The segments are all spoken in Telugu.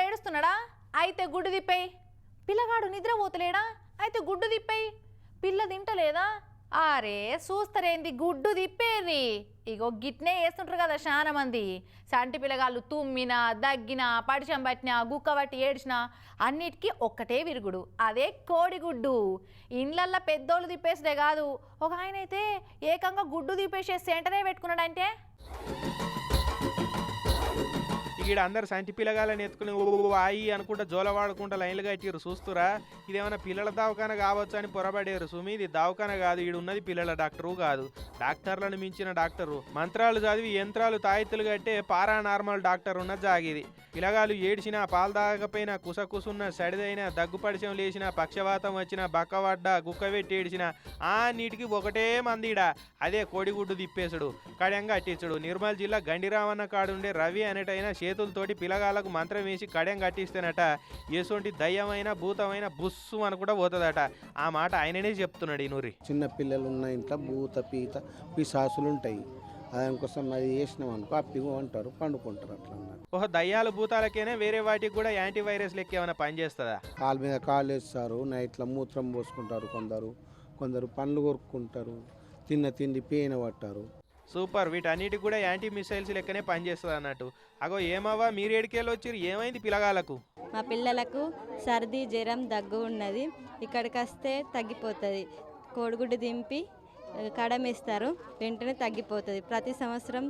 పిల్లగాడు ఏడుస్తున్నాడా? అయితే గుడ్డు తిప్పేయి పిల్లగాడు నిద్రపోతలేడా? అయితే గుడ్డు తిప్పేయి పిల్ల తింటలేదా? అరే చూస్తారేంది గుడ్డు తిప్పేది. ఇగో గిట్నే వేస్తుంటారు కదా చాలా మంది సంటి పిల్లగాళ్ళు తుమ్మినా దగ్గినా పడిచం పట్టినా గుక్క పట్టి ఏడ్చినా అన్నిటికీ ఒక్కటే విరుగుడు. అదే కోడిగుడ్డు ఇండ్లల్లో పెద్దోళ్ళు తిప్పేసే కాదు. ఒక ఆయన అయితే ఏకంగా గుడ్డు తిప్పేసే సెంటరే పెట్టుకున్నాడంటే? ఈడ అందరు సంటి పిల్లగాలని ఎత్తుకుని ఓ ఆయి అనుకుంటా జోలవాడుకుంటా లైన్లు కట్టిరు చూస్తురా? ఇదేమైనా పిల్లల దవాఖాన కావచ్చు అని పొరబడేరు సుమి ఇది దవాఖాన కాదు. ఈడు ఉన్నది పిల్లల డాక్టరు కాదు. డాక్టర్లను మించిన డాక్టరు. మంత్రాలు చదివి యంత్రాలు తాయెత్తులు కట్టే పారా నార్మల్ డాక్టర్ ఉన్న జాగిది. పిల్లగాలు ఏడిచినా పాలు తాగకపోయినా కుసకుసున్న సడిదైనా దగ్గుపడిచం లేచినా పక్షవాతం వచ్చినా బక్కవడ్డా గుక్కవెట్టి ఏడిచినా ఆ నీటికి ఒకటే మందిడా. అదే కోడిగుడ్డు తిప్పేసుడు కడంగా అట్టించుడు నిర్మల్ జిల్లా గండిరామన్న కాడుండే రవి అనేటైన చేతులతోటి పిల్లగాళ్ళకు మంత్రం వేసి కడెం కట్టిస్తేనట ఎసొంటి దయ్యమైన భూతమైన బుస్సు అని కూడా పోతుందట. ఆ మాట ఆయననే చెప్తున్నాడు ఈ నూరి. చిన్న పిల్లలు ఉన్న ఇంట్లో భూత పీత పిశాసులు ఉంటాయి దానికోసం అది వేసినాం అనుకో అప్పిగో అంటారు పండుకుంటారు అట్లా ఓహో దయ్యాలు భూతాలకేనే వేరే వాటికి కూడా యాంటీవైరస్ లెక్క ఏమైనా పనిచేస్తుందా కాలు మీద కాలు వేస్తారు నైట్లో మూత్రం పోసుకుంటారు కొందరు. కొందరు పండ్లు కొరుక్కుంటారు తిన్న తిండి పేన పట్టారు. సూపర్. వీటన్నిటికి కూడా యాంటీ మిసైల్స్ లెక్కనే పనిచేస్తుంది అన్నట్టు. అగో ఏమవ్వా? మీరు ఏడికేళ్ళు వచ్చి ఏమైంది పిల్లగాలకు మా పిల్లలకు సర్ది జ్వరం దగ్గు ఉన్నది. ఇక్కడికి వస్తే తగ్గిపోతుంది. కోడిగుడ్డు దింపి కడమేస్తారు. వెంటనే తగ్గిపోతుంది. ప్రతి సంవత్సరం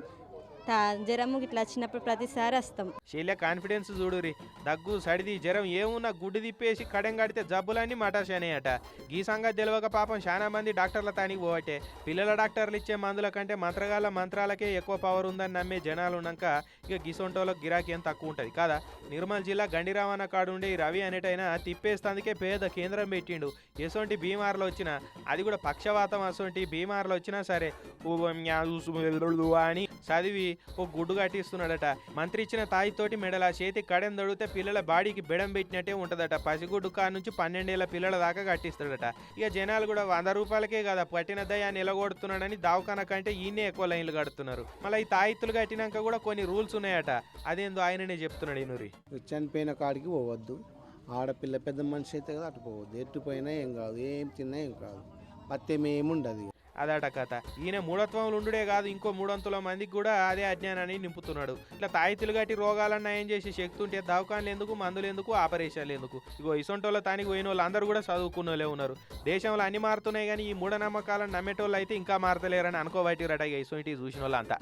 జ్వరము ఇట్లా వచ్చినప్పుడు ప్రతిసారి వస్తాం శైల్య కాన్ఫిడెన్స్ చూడురి దగ్గు సడిది జ్వరం ఏమున్నా గుడ్డు తిప్పేసి కడెం కడితే జబ్బులన్నీ మటాశానేయట. ఈ సంగతి తెలియక పాపం చాలా మంది డాక్టర్ల తానికి పోవటే. పిల్లల డాక్టర్లు ఇచ్చే మందుల కంటే మంత్రగాళ్ళ మంత్రాలకే ఎక్కువ పవర్ ఉందని నమ్మే జనాలు ఉన్నాక ఇక గిసొంటోలకు గిరాకీ ఏం తక్కువ ఉంటుంది. కదా? నిర్మల్ జిల్లా గండిరావన్న కాడుండే ఈ రవి అనేటైనా తిప్పేస్తందుకే పేద కేంద్రం పెట్టిండు. ఎసొంటి బీమార్లు వచ్చినా అది కూడా పక్షవాతం అసొంటి బీమార్లు వచ్చినా సరే. అని చదివి ఓ గుడ్డు కట్టిస్తున్నాడట. మంత్రి ఇచ్చిన తాయితోటి మెడల చేతి కడెం దొడితే పిల్లల బాడీకి బెడం పెట్టినట్టే ఉంటుందట. పసిగుడ్డు కా నుంచి పన్నెండేళ్ళ పిల్లల దాకా కట్టిస్తాడట. ఇక జనాలు కూడా వంద రూపాయలకే కదా పట్టిన దయ నిలగొడుతున్నాడని దవాఖాన కంటే ఈయనే ఎక్కువ లైన్లు కడుతున్నారు. మళ్ళీ ఈ తాయిత్తులు కట్టినాక కూడా కొన్ని రూల్స్ ఉన్నాయట. అదేందో ఆయననే చెప్తున్నాడు ఈ చనిపోయిన కాడికి పోవద్దు. ఆడపిల్ల పెద్ద మనిషి అయితే కదా అటు పోవద్దు. ఎట్టుపోయినా ఏం కాదు. ఏం తిన్నా ఏం కాదు. పత్తేం ఏముండదు అదట కథ. ఈయన మూఢత్వంలో ఉండుడే కాదు ఇంకో మూడొంతుల మందికి కూడా అదే అజ్ఞానాన్ని నింపుతున్నాడు. ఇట్లా తాయితులు గట్టి రోగాలను నయం చేసి శక్తి ఉంటే దవకాన్లు ఎందుకు మందులు ఎందుకు ఆపరేషన్లు ఎందుకు? ఇగో ఇసొంటోళ్ళ తానికి పోయిన వాళ్ళు అందరూ కూడా చదువుకున్న వాళ్ళే ఉన్నారు. దేశంలో అన్ని మారుతున్నాయి కానీ ఈ మూఢనమ్మకాలను నమ్మేటోళ్ళు అయితే ఇంకా మారతలేరని అనుకోబట్టిరట ఇక ఇసొంటి చూసిన వాళ్ళంతా